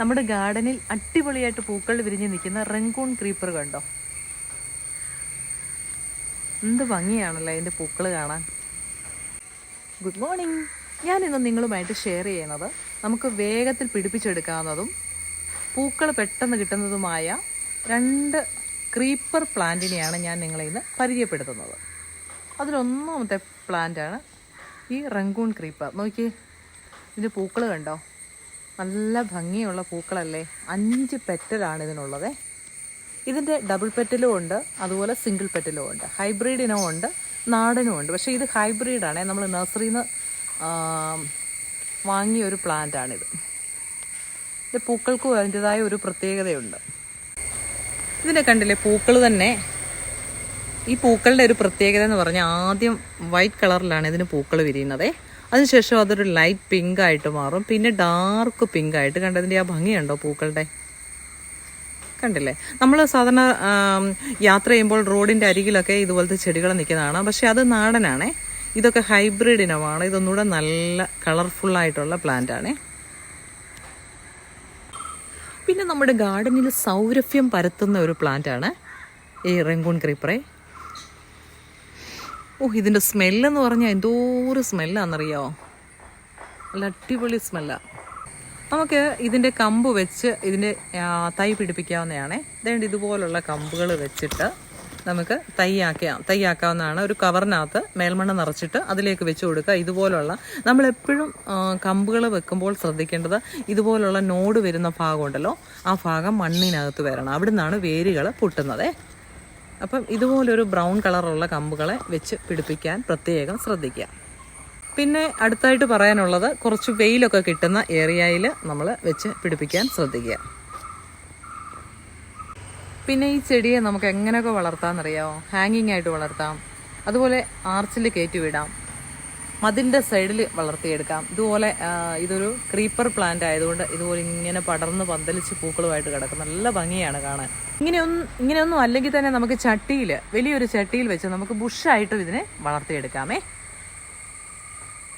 നമ്മുടെ ഗാർഡനിൽ അടിപൊളിയായിട്ട് പൂക്കൾ വിരിഞ്ഞ് നിൽക്കുന്ന റെങ്കൂൺ ക്രീപ്പർ കണ്ടോ? എന്ത് ഭംഗിയാണല്ലോ അതിന്റെ പൂക്കൾ കാണാൻ. Good morning. ഞാൻ ഇന്ന് നിങ്ങളുമായിട്ട് ഷെയർ ചെയ്യുന്നത് നമുക്ക് വേഗത്തിൽ പിടിപ്പിച്ചെടുക്കാവുന്നതും പൂക്കൾ പെട്ടെന്ന് കിട്ടുന്നതുമായ രണ്ട് ക്രീപ്പർ പ്ലാന്റിനെയാണ് ഞാൻ നിങ്ങളെ ഇന്ന് പരിചയപ്പെടുത്തുന്നത്. അതിലൊന്നാമത്തെ പ്ലാന്റാണ് ഈ റങ്കൂൺ ക്രീപ്പർ. നോക്കി ഇതിന്റെ പൂക്കൾ കണ്ടോ? നല്ല ഭംഗിയുള്ള പൂക്കളല്ലേ? അഞ്ച് പെറ്റലാണ് ഇതിനുള്ളത് ഇതിന്റെ ഡബിൾ പെറ്റലും ഉണ്ട് അതുപോലെ സിംഗിൾ പെറ്റലും ഉണ്ട്. ഹൈബ്രിഡിനും ഉണ്ട് നാടനും ഉണ്ട്. പക്ഷേ ഇത് ഹൈബ്രിഡാണ് നമ്മൾ നഴ്സറിയിൽ നിന്ന് വാങ്ങിയ ഒരു പ്ലാന്റാണിത് ഇത് പൂക്കൾക്കും അതിന്റെതായ ഒരു പ്രത്യേകതയുണ്ട്. ഇതിനെ കണ്ടില്ലേ? പൂക്കൾ തന്നെ. ഈ പൂക്കളുടെ ഒരു പ്രത്യേകത എന്ന് പറഞ്ഞാൽ ആദ്യം വൈറ്റ് കളറിലാണ് ഇതിന് പൂക്കൾ വിരിയുന്നത്. അതിനുശേഷം അതൊരു ലൈറ്റ് പിങ്ക് ആയിട്ട് മാറും. പിന്നെ ഡാർക്ക് പിങ്ക് ആയിട്ട് കണ്ടതിന്റെ ആ ഭംഗിയുണ്ടോ പൂക്കളുടെ? കണ്ടില്ലേ? നമ്മൾ സാധാരണ യാത്ര ചെയ്യുമ്പോൾ റോഡിന്റെ അരികിലൊക്കെ ഇതുപോലത്തെ ചെടികൾ നിൽക്കുന്നതാണ്. പക്ഷേ അത് നാടനാണേ. ഇതൊക്കെ ഹൈബ്രിഡ് ഇനമാണ്. ഇതൊന്നുകൂടെ നല്ല കളർഫുള്ളായിട്ടുള്ള പ്ലാന്റാണേ പിന്നെ നമ്മുടെ ഗാർഡനിൽ സൗരഭ്യം പരത്തുന്ന ഒരു പ്ലാന്റാണ് ഈ റെങ്കൂൺ ക്രീപ്പറെ ഓ ഇതിന്റെ സ്മെല്ലെന്ന് പറഞ്ഞാൽ എന്തോ ഒരു സ്മെല്ലാണെന്നറിയാമോ നല്ല അടിപൊളി സ്മെല്ലാണ് നമുക്ക് ഇതിന്റെ കമ്പ് വെച്ച് ഇതിന്റെ തൈ പിടിപ്പിക്കാവുന്നതാണേ. അതുകൊണ്ട് ഇതുപോലുള്ള കമ്പുകൾ വെച്ചിട്ട് നമുക്ക് തൈയാക്കാം തൈയാക്കാവുന്നതാണ് ഒരു കവറിനകത്ത് മേൽമണ്ണ നിറച്ചിട്ട് അതിലേക്ക് വെച്ച് കൊടുക്കുക. ഇതുപോലുള്ള നമ്മളെപ്പോഴും കമ്പുകൾ വെക്കുമ്പോൾ ശ്രദ്ധിക്കേണ്ടത് ഇതുപോലുള്ള നോട് വരുന്ന ഭാഗമുണ്ടല്ലോ ആ ഭാഗം മണ്ണിനകത്ത് വരണം. അവിടെ നിന്നാണ് വേരുകൾ പൊട്ടുന്നത്. അപ്പം ഇതുപോലൊരു ബ്രൗൺ കളറുള്ള കമ്പുകളെ വെച്ച് പിടിപ്പിക്കാൻ പ്രത്യേകം ശ്രദ്ധിക്കുക. പിന്നെ അടുത്തായിട്ട് പറയാനുള്ളത് കുറച്ച് വെയിലൊക്കെ കിട്ടുന്ന ഏരിയയിൽ നമ്മൾ വെച്ച് പിടിപ്പിക്കാൻ ശ്രദ്ധിക്കുക. പിന്നെ ഈ ചെടിയെ നമുക്ക് എങ്ങനെയൊക്കെ വളർത്താമെന്നറിയാമോ ഹാങ്ങിങ് ആയിട്ട് വളർത്താം. അതുപോലെ ആർച്ചിൽ കയറ്റി വിടാം. മതിലിന്റെ സൈഡിൽ വളർത്തിയെടുക്കാം. ഇതുപോലെ ഇതൊരു ക്രീപ്പർ പ്ലാന്റ് ആയതുകൊണ്ട് ഇതുപോലെ ഇങ്ങനെ പടർന്ന് പന്തലിച്ച് പൂക്കളുമായിട്ട് കിടക്കും. നല്ല ഭംഗിയാണ് കാണാൻ. ഇങ്ങനെയൊന്നും ഇങ്ങനെയൊന്നും അല്ലെങ്കിൽ തന്നെ നമുക്ക് ചട്ടിയിൽ വലിയൊരു ചട്ടിയിൽ വെച്ച് നമുക്ക് ബുഷായിട്ടും ഇതിനെ വളർത്തിയെടുക്കാമേ.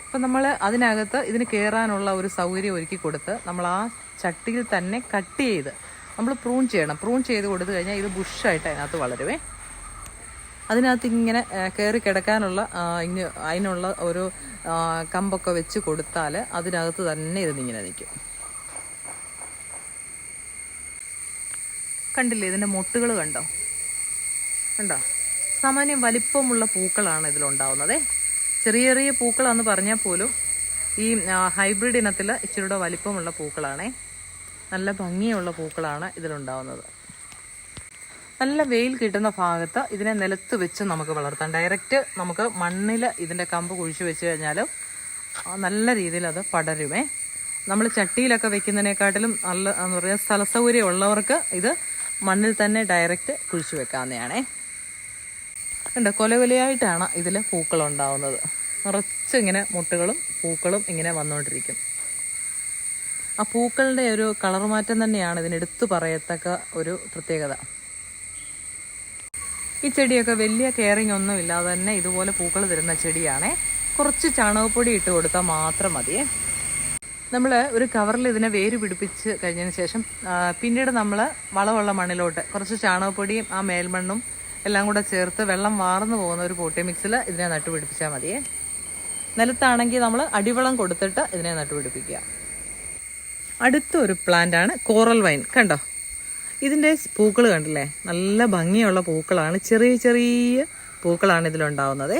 അപ്പം നമ്മൾ അതിനകത്ത് ഇതിന് കയറാനുള്ള ഒരു സൗകര്യം ഒരുക്കി കൊടുത്ത് നമ്മൾ ആ ചട്ടിയിൽ തന്നെ കട്ട് ചെയ്ത് നമ്മൾ പ്രൂൺ ചെയ്യണം. പ്രൂൺ ചെയ്ത് കൊടുത്തു കഴിഞ്ഞാൽ ഇത് ബുഷായിട്ട് അതിനകത്ത് വളരുവേ. അതിനകത്ത് ഇങ്ങനെ കയറി കിടക്കാനുള്ള ഇങ്ങനെ ഇങ്ങ- അതിനുള്ള ഒരു കമ്പൊക്കെ വെച്ച് കൊടുത്താൽ അതിനകത്ത് തന്നെ ഇതിങ്ങനെ നിൽക്കും. കണ്ടില്ലേ ഇതിന്റെ മൊട്ടുകൾ കണ്ടോ? കണ്ടോ? സാമാന്യം വലിപ്പമുള്ള പൂക്കളാണ് ഇതിലുണ്ടാവുന്നത്. ചെറിയ ചെറിയ പൂക്കളാന്ന് പറഞ്ഞാൽ പോലും ഈ ഹൈബ്രിഡ് ഇനത്തിൽ ഇച്ചിരിയുടെ വലിപ്പമുള്ള പൂക്കളാണേ. നല്ല ഭംഗിയുള്ള പൂക്കളാണ് ഇതിലുണ്ടാവുന്നത്. നല്ല വെയിൽ കിട്ടുന്ന ഭാഗത്ത് ഇതിനെ നിലത്ത് വെച്ച് നമുക്ക് വളർത്താം. ഡയറക്റ്റ് നമുക്ക് മണ്ണിൽ ഇതിന്റെ കമ്പ് കുഴിച്ച് വെച്ച് കഴിഞ്ഞാൽ നല്ല രീതിയിൽ അത് പടരുമേ. നമ്മൾ ചട്ടിയിലൊക്കെ വെക്കുന്നതിനെക്കാട്ടിലും നല്ല എന്ന് പറയുക സ്ഥല സൗകര്യം ഉള്ളവർക്ക് ഇത് മണ്ണിൽ തന്നെ ഡയറക്റ്റ് കുഴിച്ച് വെക്കാവുന്നതാണേ. ഉണ്ട് കൊലകൊലയായിട്ടാണ് ഇതിൽ പൂക്കൾ ഉണ്ടാവുന്നത്. നിറച്ച് ഇങ്ങനെ മുട്ടുകളും പൂക്കളും ഇങ്ങനെ വന്നുകൊണ്ടിരിക്കും ആ പൂക്കളുടെ ഒരു കളർ മാറ്റം തന്നെയാണ് ഇതിന് എടുത്തു പറയത്തക്ക ഒരു പ്രത്യേകത. ഈ ചെടിയൊക്കെ വലിയ കെയറിങ് ഒന്നും ഇല്ലാതെ തന്നെ ഇതുപോലെ പൂക്കൾ തരുന്ന ചെടിയാണേ. കുറച്ച് ചാണകപ്പൊടി ഇട്ട് കൊടുത്താൽ മാത്രം മതിയേ നമ്മൾ ഒരു കവറിൽ ഇതിനെ വേര് പിടിപ്പിച്ച് കഴിഞ്ഞതിന് ശേഷം പിന്നീട് നമ്മൾ വളമുള്ള മണ്ണിലോട്ട് കുറച്ച് ചാണകപ്പൊടിയും ആ മേൽമണ്ണും എല്ലാം കൂടെ ചേർത്ത് വെള്ളം വാർന്നു പോകുന്ന ഒരു പോട്ടി മിക്സിൽ ഇതിനെ നട്ടുപിടിപ്പിച്ചാൽ മതിയേ നിലത്താണെങ്കിൽ നമ്മൾ അടിവളം കൊടുത്തിട്ട് ഇതിനെ നട്ടുപിടിപ്പിക്കുക അടുത്ത ഒരു പ്ലാന്റ് ആണ് കോറൽ വൈൻ. കണ്ടോ? ഇതിന്റെ പൂക്കൾ കണ്ടില്ലേ? നല്ല ഭംഗിയുള്ള പൂക്കളാണ്. ചെറിയ ചെറിയ പൂക്കളാണ് ഇതിലുണ്ടാവുന്നത്.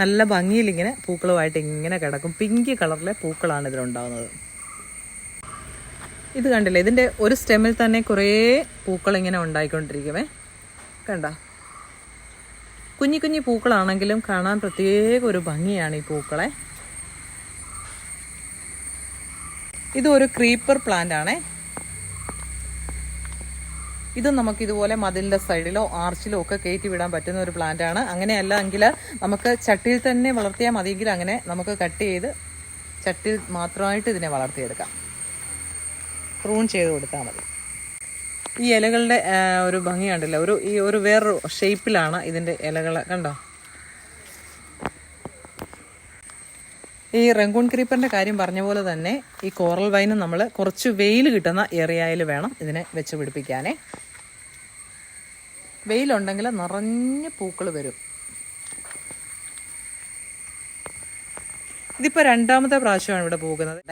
നല്ല ഭംഗിയിൽ ഇങ്ങനെ പൂക്കളുമായിട്ട് ഇങ്ങനെ കിടക്കും. പിങ്ക് കളറിലെ പൂക്കളാണ് ഇതിലുണ്ടാവുന്നത്. ഇത് കണ്ടില്ലേ? ഇതിന്റെ ഒരു സ്റ്റെമ്മിൽ തന്നെ കുറേ പൂക്കൾ ഇങ്ങനെ ഉണ്ടായിക്കൊണ്ടിരിക്കുമേ കണ്ട? കുഞ്ഞി കുഞ്ഞി പൂക്കളാണെങ്കിലും കാണാൻ പ്രത്യേക ഒരു ഭംഗിയാണ് ഈ പൂക്കളെ. ഇതൊരു ക്രീപ്പർ പ്ലാന്റ് ആണേ. ഇത് നമുക്ക് ഇതുപോലെ മതിലിന്റെ സൈഡിലോ ആർച്ചിലോ ഒക്കെ കയറ്റി വിടാൻ പറ്റുന്ന ഒരു പ്ലാന്റ് ആണ്. അങ്ങനെയല്ല എങ്കിൽ നമുക്ക് ചട്ടിയിൽ തന്നെ വളർത്തിയാൽ മതിയെങ്കിൽ അങ്ങനെ നമുക്ക് കട്ട് ചെയ്ത് ചട്ടിയിൽ മാത്രമായിട്ട് ഇതിനെ വളർത്തിയെടുക്കാം. പ്രൂൺ ചെയ്ത് കൊടുത്താൽ മതി. ഈ ഇലകളുടെ ഒരു ഭംഗി കണ്ടില്ല? ഒരു ഈ ഒരു വേറൊരു ഷേപ്പിലാണ് ഇതിന്റെ ഇലകൾ കണ്ടോ? ഈ റെങ്കൂൺ ക്രീപ്പറിന്റെ കാര്യം പറഞ്ഞ പോലെ തന്നെ ഈ കോറൽ വൈനും നമ്മൾ കുറച്ച് വെയിൽ കിട്ടുന്ന ഏറിയയിൽ വേണം ഇതിനെ വെച്ച് പിടിപ്പിക്കാനേ. വെയിലുണ്ടെങ്കിൽ നിറഞ്ഞ് പൂക്കൾ വരും. ഇതിപ്പോൾ രണ്ടാമത്തെ പ്രാവശ്യമാണ് ഇവിടെ പോകുന്നത്.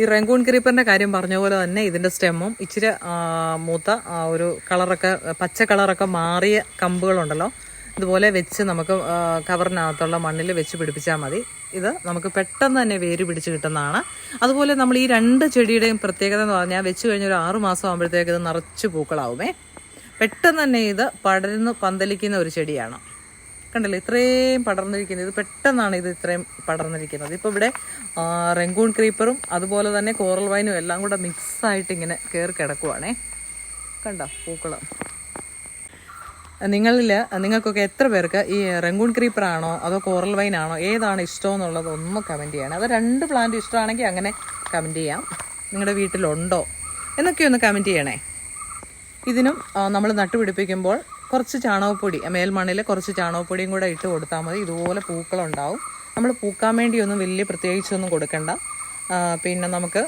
ഈ റെങ്കൂൺ ക്രീപ്പറിന്റെ കാര്യം പറഞ്ഞ പോലെ തന്നെ ഇതിന്റെ സ്റ്റെമ്മും ഇച്ചിരി മൂത്ത ഒരു കളറൊക്കെ പച്ച കളറൊക്കെ മാറിയ കമ്പുകളുണ്ടല്ലോ. ഇതുപോലെ വെച്ച് നമുക്ക് കവറിനകത്തുള്ള മണ്ണിൽ വെച്ച് പിടിപ്പിച്ചാൽ മതി. ഇത് നമുക്ക് പെട്ടെന്ന് തന്നെ വേര് പിടിച്ച് കിട്ടുന്നതാണ്. അതുപോലെ നമ്മൾ ഈ രണ്ട് ചെടിയുടെയും പ്രത്യേകത എന്ന് പറഞ്ഞാൽ വെച്ച് കഴിഞ്ഞ ഒരു ആറു മാസം ആകുമ്പോഴത്തേക്ക് ഇത് നിറച്ച് പൂക്കളാവുമേ. പെട്ടെന്ന് തന്നെ ഇത് പടർന്ന് പന്തലിക്കുന്ന ഒരു ചെടിയാണ്. കണ്ടല്ലോ? ഇത്രയും പടർന്നിരിക്കുന്നത്. ഇത് പെട്ടെന്നാണ് ഇത് ഇത്രയും പടർന്നിരിക്കുന്നത്. ഇപ്പോൾ ഇവിടെ റെങ്കൂൺ ക്രീപ്പറും അതുപോലെ തന്നെ കോറൽ വൈനും എല്ലാം കൂടെ മിക്സ് ആയിട്ട് ഇങ്ങനെ കയറി കിടക്കുവാണേ. കണ്ടോ? പൂക്കൾ. നിങ്ങളിൽ നിങ്ങൾക്കൊക്കെ എത്ര പേർക്ക് ഈ റെങ്കൂൺ ക്രീപ്പർ ആണോ അതോ കോറൽ വൈൻ ആണോ ഏതാണ് ഇഷ്ടം എന്നുള്ളത് ഒന്ന് കമന്റ് ചെയ്യണം. അത് രണ്ട് പ്ലാന്റ് ഇഷ്ടമാണെങ്കിൽ അങ്ങനെ കമന്റ് ചെയ്യാം. നിങ്ങളുടെ വീട്ടിലുണ്ടോ എന്നൊക്കെ ഒന്ന് കമന്റ് ചെയ്യണേ. ഇതിനും നമ്മൾ നട്ടുപിടിപ്പിക്കുമ്പോൾ കുറച്ച് ചാണകപ്പൊടി മേൽമണ്ണിൽ കുറച്ച് ചാണകപ്പൊടിയും കൂടെ ഇട്ട് കൊടുത്താൽ മതി. ഇതുപോലെ പൂക്കളുണ്ടാവും. നമ്മൾ പൂക്കാൻ വേണ്ടിയൊന്നും വലിയ പ്രത്യേകിച്ചൊന്നും കൊടുക്കണ്ട. പിന്നെ നമുക്ക്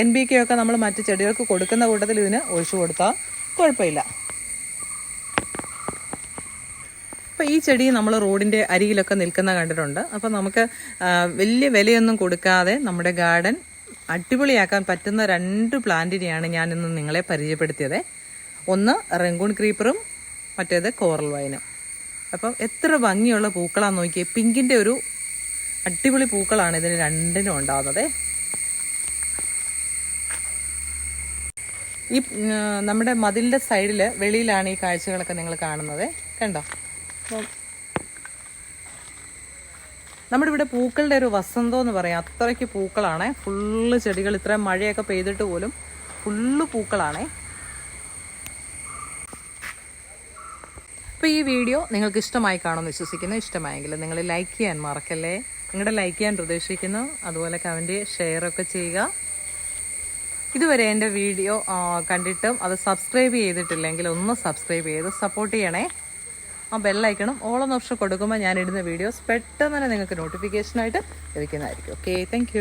എൻ ബി കെ ഒക്കെ നമ്മൾ മറ്റ് ചെടികൾക്ക് കൊടുക്കുന്ന കൂട്ടത്തിൽ ഇതിന് ഒഴിച്ചു കൊടുത്താൽ കുഴപ്പമില്ല. അപ്പോൾ ഈ ചെടി നമ്മൾ റോഡിന്റെ അരികിലൊക്കെ നിൽക്കുന്ന കണ്ടിട്ടുണ്ട്. അപ്പോൾ നമുക്ക് വലിയ വിലയൊന്നും കൊടുക്കാതെ നമ്മുടെ ഗാർഡൻ അടിപൊളിയാക്കാൻ പറ്റുന്ന രണ്ട് പ്ലാന്റിനെയാണ് ഇന്ന് നിങ്ങളെ പരിചയപ്പെടുത്തിയത്. ഒന്ന് റെങ്കൂൺ ക്രീപ്പറും മറ്റേത് കോറൽ വൈനും. അപ്പം എത്ര ഭംഗിയുള്ള പൂക്കളാന്ന് നോക്കിയേ. പിങ്കിന്റെ ഒരു അടിപൊളി പൂക്കളാണ് ഇതിന് രണ്ടിനും ഉണ്ടാകുന്നത് ഈ നമ്മുടെ മതിലിന്റെ സൈഡിൽ വെളിയിലാണ് ഈ കാഴ്ചകളൊക്കെ നിങ്ങൾ കാണുന്നത്. കണ്ടോ? നമ്മുടെ ഇവിടെ പൂക്കളുടെ ഒരു വസന്തം എന്ന് പറയാം. അത്രയ്ക്ക് പൂക്കളാണ്. ഫുള്ള് ചെടികൾ ഇത്രയും മഴയൊക്കെ പെയ്തിട്ട് പോലും ഫുള്ള് പൂക്കളാണേ. അപ്പോൾ ഈ വീഡിയോ നിങ്ങൾക്ക് ഇഷ്ടമായി കാണുമെന്ന് വിശ്വസിക്കുന്നു. ഇഷ്ടമായെങ്കിൽ നിങ്ങൾ ലൈക്ക് ചെയ്യാൻ മറക്കല്ലേ. നിങ്ങളുടെ ലൈക്ക് ചെയ്യാൻ പ്രതീക്ഷിക്കുന്നു. അതുപോലെ കമന്റ് ഷെയർ ഒക്കെ ചെയ്യുക. ഇതുവരെ എന്റെ വീഡിയോ കണ്ടിട്ടും അത് സബ്സ്ക്രൈബ് ചെയ്തിട്ടില്ലെങ്കിൽ ഒന്ന് സബ്സ്ക്രൈബ് ചെയ്ത് സപ്പോർട്ട് ചെയ്യണേ. ആ ബെല്ലൈക്കണം ഓളം ഓപ്ഷൻ കൊടുക്കുമ്പോൾ ഞാൻ ഇടുന്ന വീഡിയോസ് പെട്ടെന്ന് തന്നെ നിങ്ങൾക്ക് നോട്ടിഫിക്കേഷനായിട്ട് ലഭിക്കുന്നതായിരിക്കും. Okay thank